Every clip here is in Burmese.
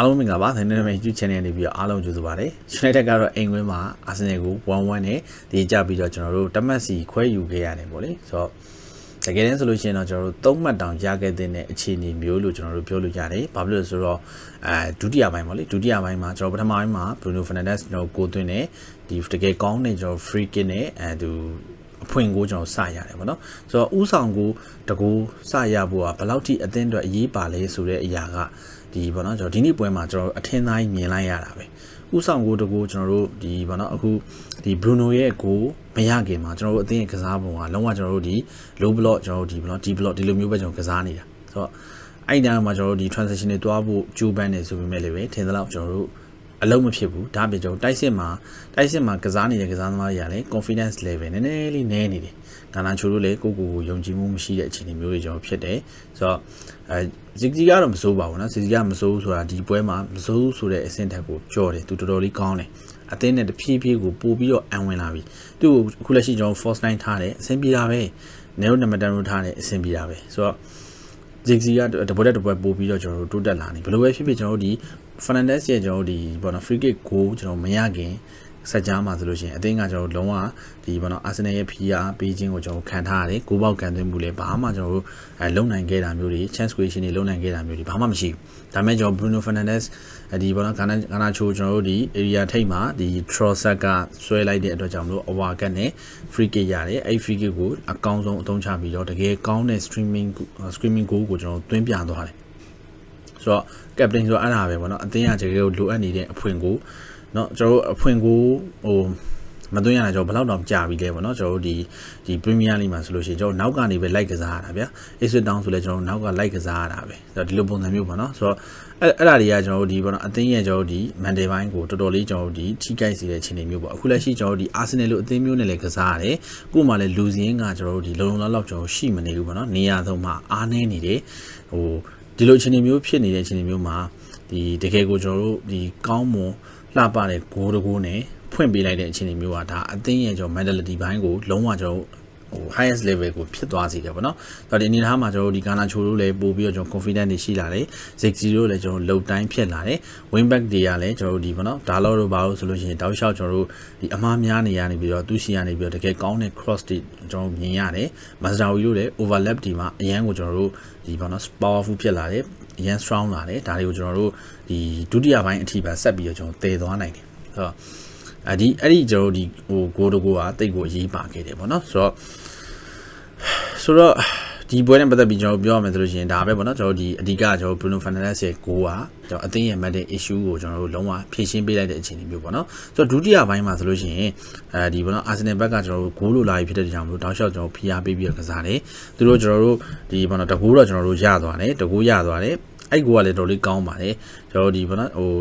အားလုံးမင်္ဂလာပါသင်နေမယ့် YouTube channel နေပြီးတော့အားလုံးကြိုဆိုပါရစေ။ United ကတော့အိမ်ဝင်းမှာအာဆင်နယ်ကို1-1နဲ့တည်ကြပြီးတော့ကျွန်တော်တို့တမတ်စီခွဲယူခဲ့ရတယ်ပေါ့လေ။ဆိုတော့တကယ်တမ်းဆိုလို့ရှိရင်တော့ကျွန်တော်တို့၃မှတ်တောင်ရခဲ့တဲ့အခြေအနေမျိုးလို့ကျွန်တော်တို့ပြောလို့ရတယ်။ဘာဖြစ်လို့လဲဆိုတော့အဲဒုတိယပိုင်းပေါ့လေဒုတိယပိုင်းမှာကျွန်တော်ပထမပိုင်းမှာ Bruno Fernandes ကျွန်တော်ကိုသွင်းတဲ့ဒီတကယ်ကောင်းတဲ့ကျွန်တော် free kick နဲ့အဲသူအဖွင့်ကိုကျွန်တော်စရတယ်ပေါ့နော်ဆိုတော့ဥဆောင်ကိုတကူစရဖို့ကဘယ်လောက်ထိအသင်းအတွက်အရေးပါလဲဆိုတဲ့အရာက ဒီပေါ့နော်ကျွန်တော်ဒီနေ့ပွဲမှာကျွန်တော်အထင်သားကြီးမြင်လိုက်ရတာပဲဥဆောင်ကိုတကူကျွန်တော်တို့ဒီပေါ့နော်အခုဒီ Bruno ရဲ့ကိုမရခင်မှာကျွန်တော်တို့အသင်းရဲ့ကစားပုံကလုံးဝကျွန်တော်တို့ဒီ low block ကျွန်တော်တို့ဒီ block ဒီ block ဒီလိုမျိုးပဲကျွန်တော်ကစားနေတာဆိုတော့အဲ့ဒီတိုင်းမှာကျွန်တော်တို့ဒီ transition တွေတွားဖို့ကြိုးပမ်းနေဆိုပေမဲ့လည်းပဲထင်သလောက်ကျွန်တော်တို့အလုံးမဖြစ်ဘူးဒါပြကျွန်တော်တိုက်စစ်မှာတိုက်စစ်မှာကစားနေတဲ့ကစားသမားတွေကလည်း confidence level နည်းနည်းလေးနည်းနေတယ်။ ကာနာချိုတို့လည်းကိုကိုကိုယုံကြည်မှုမရှိတဲ့အခြေအနေမျိုးတွေကျွန်တော်ဖြစ်တယ်။ဆိုတော့အဲဇစ်ဂျီကတော့မစိုးပါဘူးနော်။ဇစ်ဂျီကမစိုးဆိုတာဒီပွဲမှာမစိုးဆိုတဲ့အဆင့်ထက်ကိုကြော်တယ်သူတော်တော်လေးကောင်းတယ်။အသင်းနဲ့တဖြည်းဖြည်းကိုပို့ပြီးတော့အံဝင်လာပြီ။သူ့ကိုအခုလက်ရှိကျွန်တော် force line ထားတယ်အဆင်ပြေတာပဲ။ nero number 10ထားတယ်အဆင်ပြေတာပဲ။ဆိုတော့ဂျက်စီကတပွဲတစ်ပွဲပို့ပြီးတော့ကျွန်တော်တို့တိုးတက်လာနေဘယ်လိုပဲဖြစ်ဖြစ်ကျွန်တော်တို့ဒီ Fernandez ရဲ့ကျွန်တော်တို့ဒီဘောနော် free kick ကိုကျွန်တော်မရခင် ဆက်ကြားမှာဆိုလို့ရှိရင်အသင်းကကျွန်တော်လုံးဝဒီဘောနော်အာဆင်နယ်ရဲ့ PR ပေးခြင်းကိုကျွန်တော်ခံထားရတယ်ကိုပေါက်ကန်သွင်းမှုလည်းဘာမှကျွန်တော်တို့အဲလုံနိုင်ခဲ့တာမျိုးတွေ chance creation တွေလုံနိုင်ခဲ့တာမျိုးတွေဘာမှမရှိဘူးဒါပေမဲ့ကျွန်တော် Bruno Fernandes ဒီဘောနော်ဂါနာဂါနာချိုကျွန်တော်တို့ဒီ area ထိပ်မှာဒီ Trossard ကဆွဲလိုက်တဲ့အတွက်ကြောင့်မလို့ over cut နဲ့ free kick ရတယ်အဲ့ free kick ကိုအကောင်းဆုံးအသုံးချပြီးတော့တကယ်ကောင်းတဲ့ streaming streaming goal ကိုကျွန်တော်သွင်းပြသွားတယ်ဆိုတော့ captain ဆိုတော့အဲ့ဒါပဲပေါ့နော်အသင်းကတကယ်ကိုလိုအပ်နေတဲ့အဖွင့်ကို เนาะကျွန်တော်တို့အဖွင့်ကိုဟိုမသွင်းရတာကျွန်တော်ဘယ်လောက်တော့ကြာပြီလဲပေါ့နော်ကျွန်တော်တို့ဒီဒီ Premier League မှာဆိုလို့ရှိရင်ကျွန်တော်နောက်ကနေပဲလိုက်ကစားရတာဗျာ Ipswich Town ဆိုလဲကျွန်တော်နောက်ကလိုက်ကစားရတာပဲဆိုတော့ဒီလိုပုံစံမျိုးပေါ့နော်ဆိုတော့အဲ့အဲ့ဒါတွေကကျွန်တော်တို့ဒီပေါ့နော်အသင်းရဲ့ကျွန်တော်တို့ဒီမန်ဒေးပိုင်းကိုတော်တော်လေးကျွန်တော်တို့ဒီထိကြိုက်စေတဲ့အခြေအနေမျိုးပေါ့အခုလက်ရှိကျွန်တော်တို့ဒီ Arsenal လို့အသင်းမျိုးနဲ့လည်းကစားရတယ်ကို့မှာလည်းလူစင်းကကျွန်တော်တို့ဒီလုံလုံလောက်လောက်ကျွန်တော်ရှိမနေဘူးပေါ့နော်နေရာသုံးမှာအားနေနေတယ်ဟိုဒီလိုအခြေအနေမျိုးဖြစ်နေတဲ့အခြေအနေမျိုးမှာဒီတကယ်ကိုကျွန်တော်တို့ဒီကောင်းမွန် လှပတဲ့ဂိုးတကိုးနဲ့ဖွင့်ပေးလိုက်တဲ့အခြေအနေမျိုးကဒါအသင်းရဲ့ကျွန်တော် mentality ဘိုင်းကိုလုံးဝကျွန်တော်ဟို highest level ကိုဖြစ်သွားစေတယ်ပေါ့နော်။ဒါဒီအနေထားမှာကျွန်တော်တို့ဒီကာနာချိုတို့လည်းပို့ပြီးတော့ကျွန်တော် confident တွေရှိလာတယ်။ Zig Zero လည်းကျွန်တော်လုံတိုင်းဖြစ်လာတယ်။ wing back တွေကလည်းကျွန်တော်တို့ဒီပေါ့နော်ဒါလောတို့ဘာလို့ဆိုလို့ရှိရင်တောက်လျှောက်ကျွန်တော်တို့ဒီအမားများနေရနေပြီးတော့သူရှိရနေပြီးတော့တကယ်ကောင်းတဲ့ cross တွေကျွန်တော်မြင်ရတယ်။ Mazraoui တို့လည်း overlap ဒီမှာအရန်ကိုကျွန်တော်တို့ဒီပေါ့နော် powerful ဖြစ်လာတယ်။ အရန် strong လာတယ်။ဒါတွေကိုကျွန်တော်တို့ဒီဒုတိယပိုင်းအထိပါဆက်ပြီးတော့ကျွန်တော်တည်သွားနိုင်တယ်။ဆိုတော့အဒီအဲ့ဒီကျွန်တော်ဒီဟိုဂိုးတကိုကတိတ်ကိုအရေးပါခဲ့တယ်ပေါ့နော်ဆိုတော့ဆိုတော့ဒီပွဲနဲ့ပတ်သက်ပြီးကျွန်တော်ပြောရမယ်ဆိုလို့ရှိရင်ဒါပဲပေါ့နော်ကျွန်တော်ဒီအဓိကကျွန်တော် Bruno Fernandes ရဲ့ဂိုးကကျွန်တော်အသိရဲ့ matter issue ကိုကျွန်တော်တို့လုံးဝဖြေရှင်းပေးလိုက်တဲ့အခြေအနေမျိုးပေါ့နော်ဆိုတော့ဒုတိယပိုင်းမှာဆိုလို့ရှိရင်အဲဒီပေါ့နော် Arsenal ဘက်ကကျွန်တော်တို့ဂိုးလိုလာပြီးဖြစ်တဲ့ကြောင်မလို့တောက်လျှောက်ကျွန်တော်ဖိအားပေးပြီးတော့ကစားတယ်သူတို့ကျွန်တော်တို့ဒီပေါ့နော်တကူတော့ကျွန်တော်တို့ရသွားတယ်တကူရသွားတယ် အဲ့ကိုကလည်းတော်လေးကောင်းပါတယ်ကျွန်တော်ဒီဘောနော်ဟို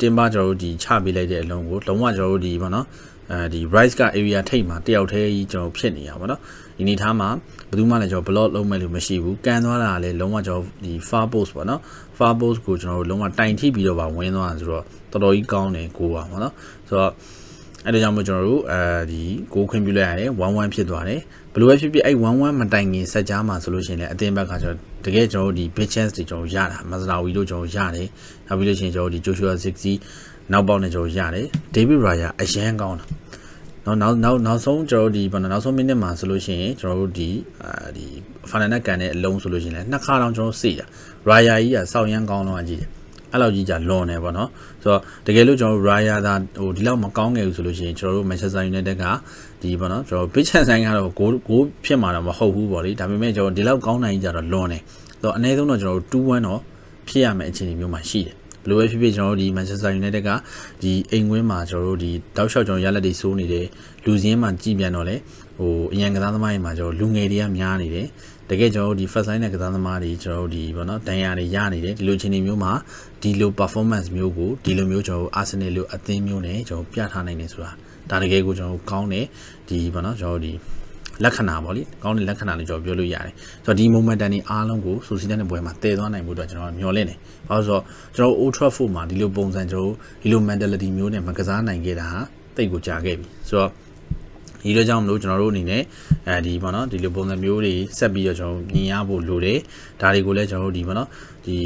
တင်ပါကျွန်တော်တို့ဒီချပေးလိုက်တဲ့အလုံးကိုလုံးဝကျွန်တော်တို့ဒီဘောနော်အဲဒီ rice က area ထိပ်မှာတယောက်တည်းကြီးကျွန်တော်ဖြစ်နေရပါတော့ဒီနေသားမှာဘယ်သူမှလည်းကျွန်တော် block လုံးမဲ့လို့မရှိဘူးကန်သွားတာလည်းလုံးဝကျွန်တော်ဒီ far post ပေါ့နော် far post ကိုကျွန်တော်တို့လုံးဝတိုင်ထိပြီးတော့ပါဝင်သွားတာဆိုတော့တော်တော်ကြီးကောင်းတယ်ကိုပါပေါ့နော်ဆိုတော့ အဲ့ဒါကြောင့်မို့ကျွန်တော်တို့အဲဒီကိုခွင့်ပြုလိုက်ရတယ်1-1ဖြစ်သွားတယ်ဘယ်လိုပဲဖြစ်ဖြစ်အဲ့1-1မတိုင်ခင်ဆက်ကြားမှာဆိုလို့ရှိရင်လည်းအသင်းဘက်ကကျွန်တော်တကယ်ကျွန်တော်တို့ဒီ big chance တွေကျွန်တော်ရတာမဇလာဝီတို့ကျွန်တော်ရတယ်နောက်ပြီးလို့ရှိရင်ကျွန်တော်ဒီ Joshua Ziggy နောက်ပေါက်နဲ့ကျွန်တော်ရတယ် David Raya အရန်ကောင်းတာနောက်နောက်နောက်နောက်ဆုံးကျွန်တော်တို့ဒီဘာနောက်ဆုံးမိနစ်မှာဆိုလို့ရှိရင်ကျွန်တော်တို့ဒီအာဒီဖာနန်နဲ့ကန်တဲ့အလုံးဆိုလို့ရှိရင်လည်းနှစ်ခါတောင်ကျွန်တော်စေတာ Raya ကြီးကစောက်ရန်ကောင်းတော့အကြည့်တယ် အဲ့လောက်ကြီးじゃလွန်နေပေါ့နော်ဆိုတော့တကယ်လို့ကျွန်တော်တို့ Raya သာဟိုဒီလောက်မကောင်းခဲ့ဘူးဆိုလို့ရှိရင်ကျွန်တော်တို့ Manchester United ကဒီပေါ့နော်ကျွန်တော် pitch and sign ကတော့ဂိုးဂိုးဖြစ်မှာတော့မဟုတ်ဘူးပေါ့လေဒါပေမဲ့ကျွန်တော်ဒီလောက်ကောင်းနိုင်ကြတော့လွန်နေဆိုတော့အနည်းဆုံးတော့ကျွန်တော်တို့2-1တော့ဖြစ်ရမယ့်အခြေအနေမျိုးမှာရှိတယ်ဘလိုပဲဖြစ်ဖြစ်ကျွန်တော်တို့ဒီ Manchester United ကဒီအိမ်ဝင်းမှာကျွန်တော်တို့ဒီတောက်လျှောက်ကျွန်တော်ရလက်တွေစိုးနေတယ်လူစင်းမှာကြည်ပြန်တော့လေဟိုအရန်ကစားသမားတွေမှာကျွန်တော်လူငယ်တွေကများနေတယ် တကယ်ကျွန်တော်တို့ဒီ first line နဲ့ကစားသမားတွေကျွန်တော်တို့ဒီဘောနော်တန်ရာတွေရနေတယ်ဒီလိုအခြေအနေမျိုးမှာဒီလို performance မျိုးကိုဒီလိုမျိုးကျွန်တော်တို့ Arsenal လိုအသင်းမျိုးနဲ့ကျွန်တော်ပြထားနိုင်တယ်ဆိုတာဒါတကယ်ကိုကျွန်တော်တို့ကောင်းတယ်ဒီဘောနော်ကျွန်တော်တို့ဒီလက္ခဏာပေါ့လေကောင်းတဲ့လက္ခဏာလေးကျွန်တော်ပြောလို့ရတယ်ဆိုတော့ဒီ momentum တွေအားလုံးကိုဆိုစီတန်တဲ့ပွဲမှာတည်သွားနိုင်မှုအတွက်ကျွန်တော်မျှော်လင့်တယ်ဘာလို့ဆိုတော့ကျွန်တော် Old Trafford မှာဒီလိုပုံစံကျွန်တော်ဒီလို mentality မျိုးနဲ့မကစားနိုင်ခဲ့တာဟာတိတ်ကိုကြာခဲ့ပြီဆိုတော့ ဒီလိုကြောင့်မလို့ကျွန်တော်တို့အနေနဲ့အဲဒီပေါ့နော်ဒီလိုပုံစံမျိုးတွေဆက်ပြီးတော့ကျွန်တော်မြင်ရဖို့လိုတယ်ဒါတွေကိုလည်းကျွန်တော်တို့ဒီပေါ့နော်ဒီ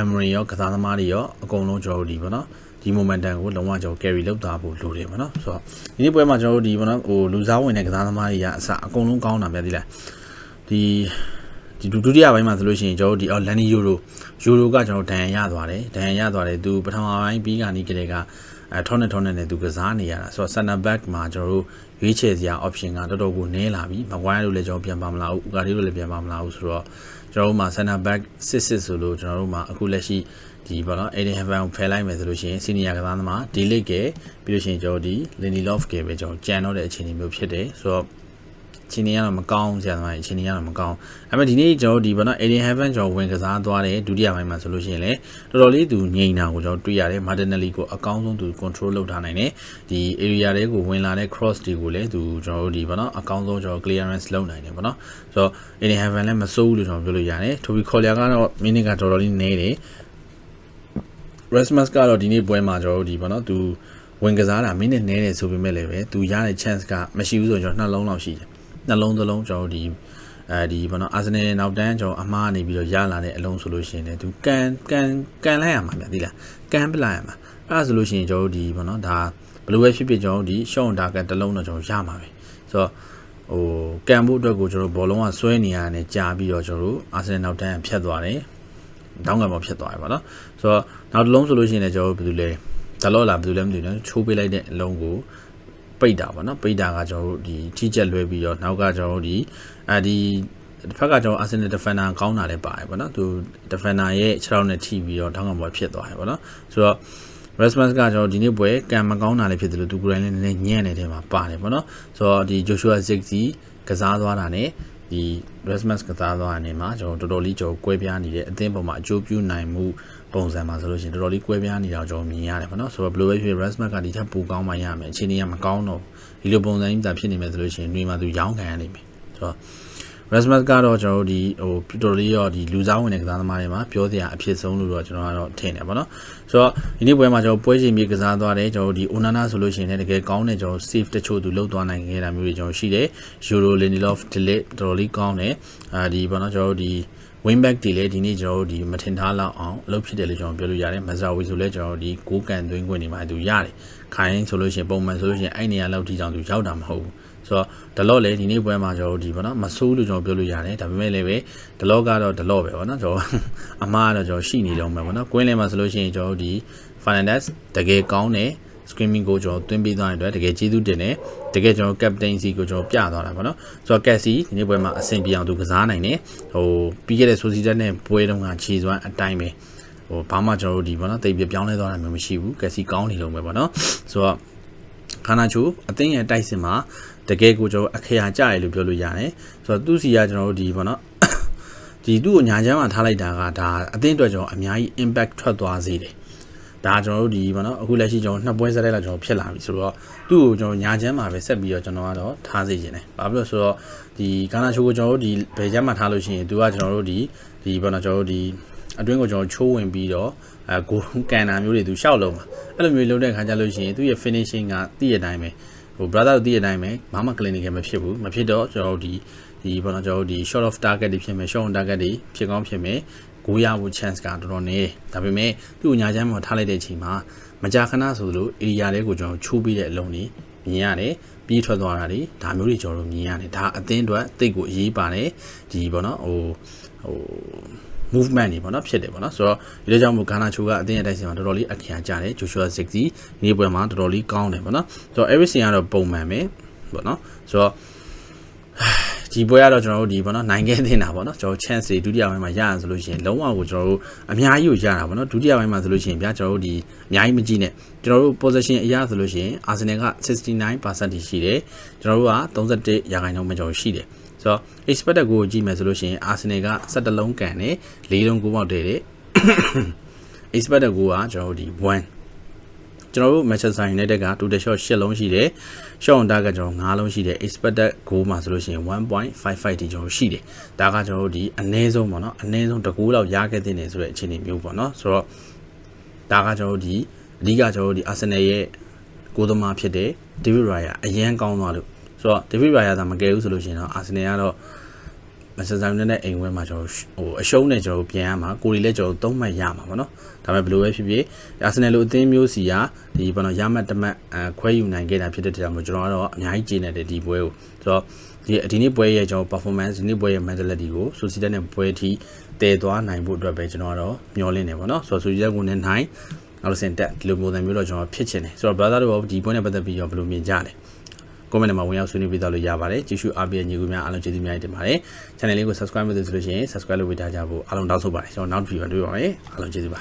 Emery ရောကစားသမားတွေရောအကုန်လုံးကျွန်တော်တို့ဒီပေါ့နော်ဒီ momentum ကိုလုံးဝကျွန်တော် carry လုပ်တာဖို့လိုတယ်ပေါ့နော်ဆိုတော့ဒီနေ့ပွဲမှာကျွန်တော်တို့ဒီပေါ့နော်ဟိုလူစားဝင်တဲ့ကစားသမားတွေကအစအကုန်လုံးကောင်းတာဗျာဒီလားဒီဒီဒုတိယပိုင်းမှာဆိုလို့ရှိရင်ကျွန်တော်တို့ဒီအော်လန်နီယိုရိုယိုရိုကကျွန်တော်ဒဏ်ရာရသွားတယ်ဒဏ်ရာရသွားတယ်သူပထမပိုင်းပြီးကနေကလေးကအဲထောနဲ့ထောနဲ့နဲ့သူကစားနေရတာဆိုတော့ center back မှာကျွန်တော်တို့ ရွေးချယ်စရာ option ကတော်တော်ကိုနည်းလာပြီမကွိုင်းလို့လည်းကျွန်တော်ပြန်ပါမလားဘူးဥကာဒီလို့လည်းပြန်ပါမလားဘူးဆိုတော့ကျွန်တော်တို့မှာ center back စစ်စစ်ဆိုလို့ကျွန်တော်တို့မှာအခုလက်ရှိဒီပေါ့နော် Aiden Heaven ကိုဖယ်လိုက်မယ်ဆိုလို့ရှိရင် senior ကစားသမား delete ကပြီးလို့ရှိရင်ကျွန်တော်ဒီ Lindelof ကပဲကျွန်တော်ကြံတော့တဲ့အခြေအနေမျိုးဖြစ်တယ်ဆိုတော့ ချင်းနေရတော့မကောင်းဆရာသမားချင်းနေရတော့မကောင်းအဲ့မဲ့ဒီနေ့ကျွန်တော်ဒီဘောနော် Alien Heaven ကျွန်တော်ဝင်ကစားသွားတယ်ဒုတိယပိုင်းမှာဆိုလို့ရှိရင်လည်းတော်တော်လေးသူငြိမ်တာကိုကျွန်တော်တွေ့ရတယ် Martinelli ကိုအကောင်းဆုံးသူ control လုပ်ထားနိုင်တယ်ဒီ area တွေကိုဝင်လာတဲ့ cross တွေကိုလည်းသူကျွန်တော်တို့ဒီဘောနော်အကောင်းဆုံးကျွန်တော် clearance လုပ်နိုင်တယ်ဘောနော်ဆိုတော့ Alien Heaven လည်းမစိုးဘူးလို့ကျွန်တော်ပြောလို့ရတယ် Toby Collier ကတော့ minute ကတော်တော်လေးနေတယ် Rasmus ကတော့ဒီနေ့ပွဲမှာကျွန်တော်တို့ဒီဘောနော်သူဝင်ကစားတာမိနစ်နည်းတယ်ဆိုပေမဲ့လည်းပဲသူရတဲ့ chance ကမရှိဘူးဆိုတော့ကျွန်တော်နှလုံးလောက်ရှိတယ် နှလုံးသလုံးကျွန်တော်ဒီအဲဒီဘာနော်အာဆင်နယ်နောက်တန်းကျွန်တော်အမားနေပြီးတော့ရလာတဲ့အလုံးဆိုလို့ရှိရင်လည်းသူကန်ကန်ကန်လိုက်ရမှာဗျာသိလားကန်ပလိုက်ရမှာအဲ့ဒါဆိုလို့ရှိရင်ကျွန်တော်ဒီဘာနော်ဒါဘယ်လိုပဲဖြစ်ဖြစ်ကျွန်တော်ဒီရှော့တာကတလုံးတော့ကျွန်တော်ရမှာပဲဆိုတော့ဟိုကန်ဖို့အတွက်ကိုကျွန်တော်ဘောလုံးကဆွဲနေရတယ်ကြာပြီးတော့ကျွန်တော်တို့အာဆင်နယ်နောက်တန်းဖြတ်သွားတယ်တောင်းကံပေါ်ဖြစ်သွားတယ်ဗောနော်ဆိုတော့နောက်တစ်လုံးဆိုလို့ရှိရင်လည်းကျွန်တော်တို့ဘယ်လိုလဲဒါတော့လာဘယ်လိုလဲမသိဘူးနော်ချိုးပေးလိုက်တဲ့အလုံးကို ပိတ်တာပေါ့နော်ပိတ်တာကကျွန်တော်တို့ဒီထိချက်လွဲပြီးတော့နောက်ကကျွန်တော်တို့ဒီအဲဒီတစ်ဖက်ကကျွန်တော် Arsenal defender ကောင်းတာလည်းပါတယ်ပေါ့နော်သူ defender ရဲ့ခြေထောက်နဲ့ထိပြီးတော့ထောင်းကံပေါ်ဖြစ်သွားတယ်ပေါ့နော်ဆိုတော့ Rasmus ကကျွန်တော်ဒီနေ့ပွဲကံမကောင်းတာလည်းဖြစ်တယ်လို့သူကိုယ်တိုင်လည်းနည်းနည်းညံ့နေတဲ့မှာပါတယ်ပေါ့နော်ဆိုတော့ဒီ Joshua Ziggy ကစားသွားတာ ਨੇ ဒီ Rasmus ကစားသွားတဲ့နေမှာကျွန်တော်တော်တော်လေးကျွန်တော်ကွဲပြားနေတဲ့အသင်းပေါ်မှာအကျိုးပြုနိုင်မှုပုံစံမှာဆိုလို့ရှိရင်တော်တော်လေးကွဲပြားနေတာကျွန်တော်မြင်ရတယ်ပေါ့နော်ဆိုတော့ဘယ်လိုပဲဖြစ် Rasmus ကဒီထက်ပိုကောင်းမှရမယ်အခြေအနေကမကောင်းတော့ဒီလိုပုံစံကြီးသာဖြစ်နေမယ်ဆိုလို့ရှိရင်နှွေမှာသူရောင်းခံရနိုင်မယ်ဆိုတော့ Rasmus ကတော့ကျွန်တော်တို့ဒီဟိုတော်တော်လေးရောဒီလူစားဝင်တဲ့ကစားသမားတွေမှာပြောစရာအဖြစ်ဆုံးလို့တော့ကျွန်တော်ကတော့ထင်တယ်ပေါ့နော်ဆိုတော့ဒီနေ့ပွဲမှာကျွန်တော်ပွဲချိန်ပြီးကစားသွားတယ်ကျွန်တော်တို့ဒီ Onana ဆိုလို့ရှိရင်လည်းတကယ်ကောင်းတဲ့ကျွန်တော် save တချို့သူလှုပ်သွားနိုင်ခဲ့တာမျိုးတွေကျွန်တော်ရှိတယ် Euro Lindelof delete တော်တော်လေးကောင်းတယ်အာဒီပေါ့နော်ကျွန်တော်တို့ဒီ wing back တွေလည်းဒီနေ့ကျွန်တော်တို့ဒီမထင်ထားလောက်အောင်အလုပ်ဖြစ်တယ်လို့ကျွန်တော်ပြောလို့ရတယ်မဇာဝီဆိုလည်းကျွန်တော်တို့ဒီကိုးကန်သွင်းခွင့်တွေမှာသူရတယ်ခိုင်းဆိုလို့ရှိရင်ပုံမှန်ဆိုလို့ရှိရင်အဲ့နေရာလောက်ထိတောင်သူရောက်တာမဟုတ်ဘူးဆိုတော့ဒလော့လည်းဒီနေ့ပွဲမှာကျွန်တော်တို့ဒီပေါ့နော်မဆိုးလို့ကျွန်တော်ပြောလို့ရတယ်ဒါပေမဲ့လည်းပဲဒလော့ကတော့ဒလော့ပဲပေါ့နော်ကျွန်တော်အမားကတော့ကျွန်တော်ရှိနေတော့မှာပေါ့နော်ကွင်းလယ်မှာဆိုလို့ရှိရင်ကျွန်တော်တို့ဒီ Fernandes တကယ်ကောင်းတယ် screaming ကိုကျွန်တော်တွင်းပေးသွားတဲ့အတွက်တကယ်ကျေးဇူးတင်တယ်တကယ်ကျွန်တော် captaincy ကိုကျွန်တော်ပြသွားတာပေါ့နော်ဆိုတော့ Cassie ဒီနေ့ပွဲမှာအဆင်ပြေအောင်သူကစားနိုင်တယ်ဟိုပြီးခဲ့တဲ့ Sociedad နဲ့ပွဲတုန်းကခြေစွမ်းအတိုင်းပဲဟိုဘာမှကျွန်တော်တို့ဒီပေါ့နော်တိတ်ပြပြောင်းလဲသွားတာမျိုးမရှိဘူး Cassie ကောင်းနေလုံးပဲပေါ့နော်ဆိုတော့ခါနာချိုအသင်းရဲ့တိုက်စစ်မှာတကယ်ကိုကျွန်တော်အခရာကြရလို့ပြောလို့ရတယ်ဆိုတော့သူ့စီကကျွန်တော်တို့ဒီပေါ့နော်ဒီသူ့ကိုညာချမ်းမှာထားလိုက်တာကဒါအသင်းအတွက်ကျွန်တော်အများကြီး impact ထွက်သွားစေတယ် ဒါကျွန်တော်တို့ဒီပေါ့နော်အခုလက်ရှိကျွန်တော်နှစ်ပွဲဆက်တဲ့လောက်ကျွန်တော်ဖြစ်လာပြီဆိုတော့သူ့ကိုကျွန်တော်ညာချမ်းမှာပဲဆက်ပြီးတော့ကျွန်တော်ကတော့ထားစေခြင်းတယ်ဘာဖြစ်လို့ဆိုတော့ဒီကာနာချိုကိုကျွန်တော်တို့ဒီဘယ်ချမ်းမှာထားလို့ရှိရင်သူကကျွန်တော်တို့ဒီဒီပေါ့နော်ကျွန်တော်တို့ဒီအတွင်းကိုကျွန်တော်ချိုးဝင်ပြီးတော့အဲဂိုကန်တာမျိုးတွေသူရှောက်လုံးမှာအဲ့လိုမျိုးလုပ်တဲ့ခါကျလို့ရှိရင်သူ့ရဲ့ finishing ကတည့်ရတိုင်းပဲဟို brother တို့တည့်ရတိုင်းပဲဘာမှ clinical မဖြစ်ဘူးမဖြစ်တော့ကျွန်တော်တို့ဒီဒီပေါ့နော်ကျွန်တော်တို့ဒီ short of target တွေဖြစ်မယ် short on target တွေဖြစ်ကောင်းဖြစ်မယ် ဂိုးရဖို့ chance ကတော်တော်နည်းဒါပေမဲ့သူ့ညာချမ်းမှာထားလိုက်တဲ့အချိန်မှာမကြာခဏဆိုလို့ area လေးကိုကျွန်တော်ချိုးပြီးတဲ့အလုံးတွေမြင်ရတယ်ပြီးထွက်သွားတာတွေဒါမျိုးတွေကျွန်တော်တို့မြင်ရတယ်ဒါအသင်းအတွက်တိတ်ကိုအရေးပါတယ်ဒီပေါ့နော်ဟိုဟို movement တွေပေါ့နော်ဖြစ်တယ်ပေါ့နော်ဆိုတော့ဒီလိုကြောင့်မို့ဂါနာချိုကအသင်းရဲ့တိုက်စင်မှာတော်တော်လေးအခရာကြတယ်ဂျိုရှူအာ60ဒီနေ့ပွဲမှာတော်တော်လေးကောင်းတယ်ပေါ့နော်ဆိုတော့ everything ကတော့ပုံမှန်ပဲပေါ့နော်ဆိုတော့ ဒီပွဲကတော့ကျွန်တော်တို့ဒီပေါ့နော်နိုင်ခဲ့တင်တာပေါ့နော်ကျွန်တော် chance တွေဒုတိယပိုင်းမှာရရဆိုလို့ရှိရင်လုံးဝကိုကျွန်တော်တို့အများကြီးကိုရတာပေါ့နော်ဒုတိယပိုင်းမှာဆိုလို့ရှိရင်ဗျာကျွန်တော်တို့ဒီအများကြီးမကြည့်နဲ့ကျွန်တော်တို့ possession အရာဆိုလို့ရှိရင် Arsenal က69%ရှိတယ်ကျွန်တော်တို့က31ရာခိုင်နှုန်းပဲကျွန်တော်ရှိတယ်ဆိုတော့ expected goal ကိုကြည့်မယ်ဆိုလို့ရှိရင် Arsenal က17လုံးကန်တယ်4လုံးကိုပေါက်တယ်တဲ့ expected goal ကကျွန်တော်တို့ဒီ1 ကျွန်တော်တို့ Manchester United က total shot 8လုံးရှိတယ် shot on target ကျွန်တော်9လုံးရှိတယ် expected goal မှာဆိုလို့ရှိရင်1.55တိကျွန်တော်ရှိတယ်ဒါကကျွန်တော်တို့ဒီအနည်းဆုံးပေါ့နော်အနည်းဆုံးတကူလောက်ရခဲ့တဲ့နေဆိုတဲ့အခြေအနေမျိုးပေါ့နော်ဆိုတော့ဒါကကျွန်တော်တို့ဒီအဓိကကျွန်တော်တို့ဒီ Arsenal ရဲ့ကိုသမားဖြစ်တဲ့ David Raya အရန်ကောင်းသွားလို့ဆိုတော့ David Raya သာမကယ်ဘူးဆိုလို့ရှိရင်တော့ Arsenal ကတော့ မန်ချက်စတာယူနိုက်တက်အိမ်ဝဲမှာကျွန်တော်ဟိုအရှုံးနဲ့ကျွန်တော်ပြန်ရမှာကိုရီလည်းကျွန်တော်သုံးမှတ်ရမှာပေါ့နော်ဒါပေမဲ့ဘယ်လိုပဲဖြစ်ဖြစ်အာဆင်နယ်လိုအသင်းမျိုးစီကဒီဘာလို့ရမှတ်တမတ်အခွဲယူနိုင်ခဲ့တာဖြစ်တဲ့တရားမို့ကျွန်တော်ကတော့အများကြီးကျေနပ်တယ်ဒီပွဲကိုဆိုတော့ဒီဒီနေ့ပွဲရဲ့ကျွန်တော် performance ဒီနေ့ပွဲရဲ့ mentality ကို society နဲ့ပွဲအထိတည်သွားနိုင်ဖို့အတွက်ပဲကျွန်တော်ကတော့မျှော်လင့်နေပါတော့ဆိုတော့ society ကိုနဲ့နိုင်နောက်လို့စင်တက်ဒီလိုပုံစံမျိုးတော့ကျွန်တော်ဖြစ်ချင်တယ်ဆိုတော့ brother တို့ဒီပွဲနဲ့ပတ်သက်ပြီးတော့ဘယ်လိုမြင်ကြလဲ comment မှာဝင်ရောက်ဆွေးနွေးပေးတော့လို့ရပါတယ်ကြည့်ရှုအားပေးညီကူများအားလုံးကျေးဇူးများတင်ပါတယ် channel လေးကို subscribe မလုပ်သေးဆိုလို့ရှိရင် subscribe လုပ်ပေးထားကြဖို့အားလုံးတောင်းဆိုပါတယ်ကျွန်တော်နောက်တစ်ဗီဒီယိုတွေ့ပါမယ်အားလုံးကျေးဇူးပါ